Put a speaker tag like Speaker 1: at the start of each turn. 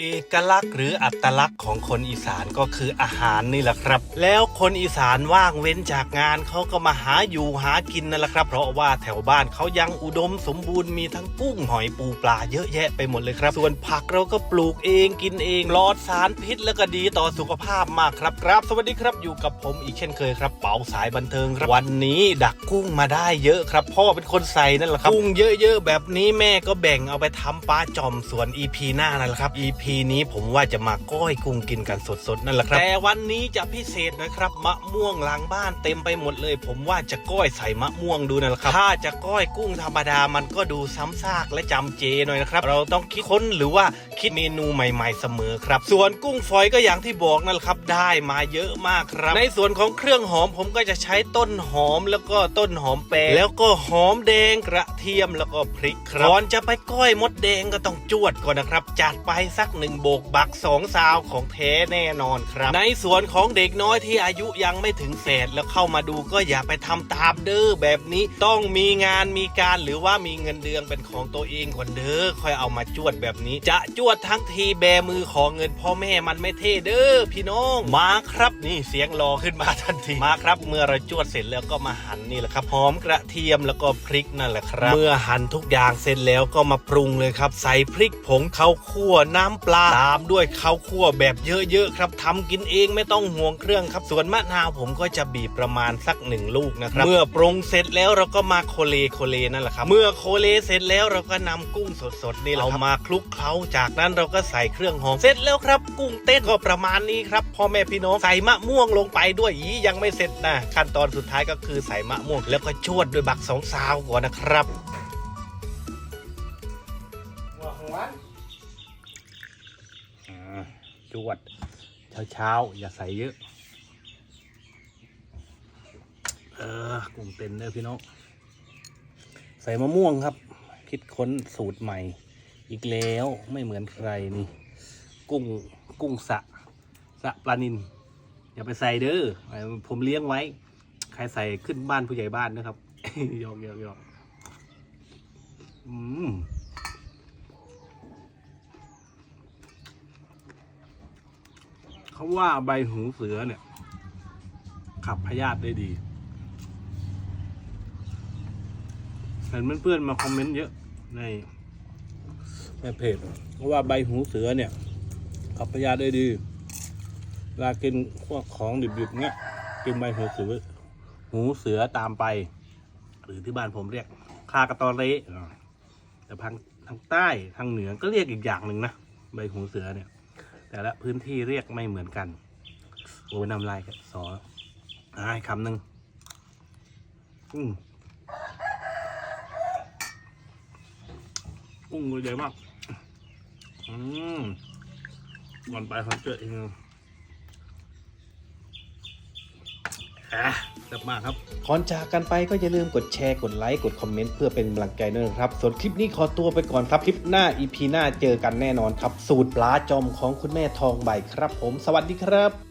Speaker 1: เอกลักษณ์หรืออัตลักษณ์ของคนอีสานก็คืออาหารนี่แหละครับ แล้วคนอีสานว่างเว้นจากงานเขาก็มาหาอยู่หากินนั่นแหละครับ เพราะว่าแถวบ้านเขายังอุดมสมบูรณ์มีทั้งกุ้งหอยปูปลาเยอะแยะไปหมดเลยครับ ส่วนผักเราก็ปลูกเองกินเองปลอดสารพิษแล้วก็ดีต่อสุขภาพมากครับครับ สวัสดีครับอยู่กับผมอีกเช่นเคยครับ เป๋าสายบันเทิงครับวันนี้ดักกุ้งมาได้เยอะครับ พ่อเป็นคนใส่นั่นแหละครับกุ้งเยอะๆแบบนี้แม่ก็แบ่งเอาไปทำปลาจอมส่วน EP หน้านั่นแหละครับอีพี EP นี้ผมว่าจะมาก้อยกุ้งกินกันสดๆนั่นแหละครับ แต่วันนี้จะพิเศษนะครับ มะม่วงหลังบ้านเต็มไปหมดเลย ผมว่าจะก้อยใส่มะม่วงดูนั่นแหละครับ ถ้าจะก้อยกุ้งธรรมดามันก็ดูซ้ำซากและจำเจหน่อยนะครับ เราต้องคิดค้นหรือว่าคิดเมนูใหม่ๆเสมอครับ ส่วนกุ้งฝอยก็อย่างที่บอกนั่นแหละครับ ได้มาเยอะมากครับ ในส่วนของเครื่องหอมผมก็จะใช้ต้นหอมแล้วก็ต้นหอมแปรแล้วก็หอมแดงกระเทียมแล้วก็พริกครับก่อนจะไปก้อยมดแดงก็ต้องจวดก่อนนะครับ จัดไปสักหนึ่งโบกบักสองซาวของแท้แน่นอนครับ ในส่วนของเด็กน้อยที่อายุยังไม่ถึงแสนแล้วเข้ามาดูก็อย่าไปทำตามเด้อแบบนี้ต้องมีงานมีการหรือว่ามีเงินเดือนเป็นของตัวเองก่อนเด้อค่อยเอามาจวดแบบนี้ จะจวดทั้งทีแบมือขอเงินพ่อแม่มันไม่เท่เด้อพี่น้องมาครับนี่เสียงรอขึ้นมาทันทีมาครับ เมื่อเราจวดเสร็จแล้วก็มาหั่นนี่แหละครับหอมกระเทียมแล้วก็พริกนั่นแหละครับเมื่อหั่นทุกอย่างเสร็จแล้วก็มาปรุงเลยครับ ใส่พริกผงข้าวคั่วน้ำปลาตามด้วยข้าวคั่วแบบเยอะๆครับทำกินเองไม่ต้องห่วงเครื่องครับ ส่วนมะนาวผมก็จะบีบประมาณสักหนึ่งลูกนะครับ เมื่อปรุงเสร็จแล้วเราก็มาโคเลโคเลนั่นแหละครับ เมื่อโคเลเสร็จแล้วเราก็นำกุ้งสดๆนี่เรามาคลุกเคล้าจากนั้นเราก็ใส่เครื่องหอมเสร็จแล้วครับ กุ้งเต้นก็ประมาณนี้ครับพ่อแม่พี่น้องใส่มะม่วงลงไปด้วยอียังไม่เสร็จนะขั้นตอนสุดท้ายก็คือใส่มะม่วงแล้วก็ชวดด้วยบักสองซาวก่อนนะครับ จวด เช้าๆ อย่าใส่เยอะ เออกุ้งเต้นเด้อพี่น้อง ใส่มะม่วงครับ คิดค้นสูตรใหม่ อีกแล้วไม่เหมือนใครนี่ กุ้งกุ้งสะสะปลานิน อย่าไปใส่เด้อผมเลี้ยงไว้ ใครใส่ขึ้นบ้านผู้ใหญ่บ้านนะครับยอกยอกยอกอืม เขา ว่าใบหูเสือเนี่ย ขับพยาธิได้ดีเห็นเพื่อนๆมาคอมเมนต์เยอะในในเพจเพราะว่าใบหูเสือเนี่ย ขับพยาธิได้ดีเวลากินพวกของดิบๆเนี่ยกินใบหูเสือ หูเสือตามไป หรือที่บ้านผมเรียกคากระตอเระแต่ทางทางใต้ทางเหนือก็เรียกอีกอย่างหนึ่งนะใบหูเสือเนี่ย แต่ละพื้นที่เรียกไม่เหมือนกัน โอ้ยน้ำลายสออ่ายคำหนึ่งอืมกุ้งตัวใหญ่มาก อืมก่อนไปเขาเจอเอง อะแซ่บมากครับก่อนจากกันไปก็อย่าลืมกดแชร์กดไลค์กดคอมเมนต์เพื่อเป็นกำลังใจด้วยนะครับ ส่วนคลิปนี้ขอตัวไปก่อนครับคลิปหน้าอีพีหน้าเจอกันแน่นอนครับ สูตรปลาจอมของคุณแม่ทองใบครับ ผมสวัสดีครับ